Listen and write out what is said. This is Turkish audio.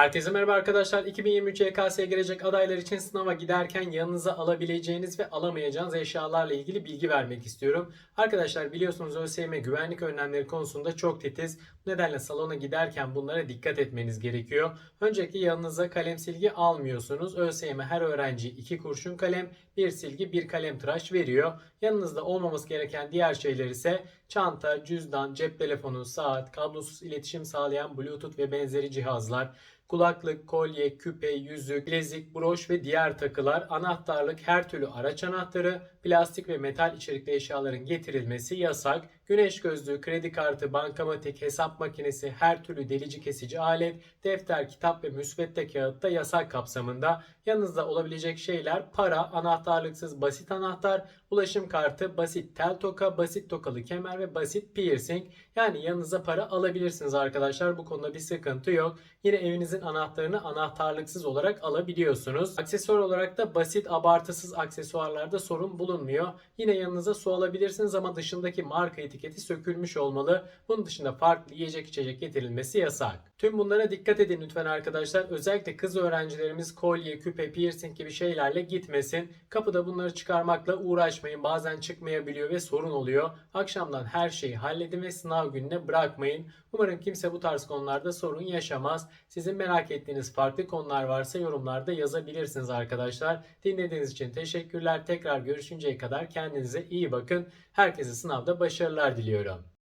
Herkese merhaba arkadaşlar. 2023 YKS'ye girecek adaylar için sınava giderken yanınıza alabileceğiniz ve alamayacağınız eşyalarla ilgili bilgi vermek istiyorum. Arkadaşlar biliyorsunuz ÖSYM güvenlik önlemleri konusunda çok titiz. Bu nedenle salona giderken bunlara dikkat etmeniz gerekiyor. Öncelikle yanınıza kalem silgi almıyorsunuz. ÖSYM her öğrenci 2 kurşun kalem, 1 silgi, 1 kalem tıraş veriyor. Yanınızda olmaması gereken diğer şeyler ise çanta, cüzdan, cep telefonu, saat, kablosuz iletişim sağlayan bluetooth ve benzeri cihazlar, kulaklık, kolye, küpe, yüzük, bilezik, broş ve diğer takılar, anahtarlık, her türlü araç anahtarı, plastik ve metal içerikli eşyaların getirilmesi yasak. Güneş gözlüğü, kredi kartı, bankamatik, hesap makinesi, her türlü delici kesici alet, defter, kitap ve müsvedde kağıt da yasak kapsamında. Yanınızda olabilecek şeyler para, anahtarlıksız basit anahtar, ulaşım kartı, basit tel toka, basit tokalı kemer ve basit piercing. Yani yanınıza para alabilirsiniz arkadaşlar. Bu konuda bir sıkıntı yok. Yine evinizin anahtarını anahtarlıksız olarak alabiliyorsunuz. Aksesuar olarak da basit abartısız aksesuarlarda sorun bulunmuyor. Yine yanınıza su alabilirsiniz ama dışındaki marka etiketi sökülmüş olmalı. Bunun dışında farklı yiyecek içecek getirilmesi yasak. Tüm bunlara dikkat edin lütfen arkadaşlar. Özellikle kız öğrencilerimiz kolye, küpe, piercing gibi şeylerle gitmesin. Kapıda bunları çıkarmakla uğraşmayın. Bazen çıkmayabiliyor ve sorun oluyor. Akşamdan her şeyi halledin ve sınav gününe bırakmayın. Umarım kimse bu tarz konularda sorun yaşamaz. Sizin merak ettiğiniz farklı konular varsa yorumlarda yazabilirsiniz arkadaşlar. Dinlediğiniz için teşekkürler. Tekrar görüşünceye kadar kendinize iyi bakın. Herkese sınavda başarılar diliyorum.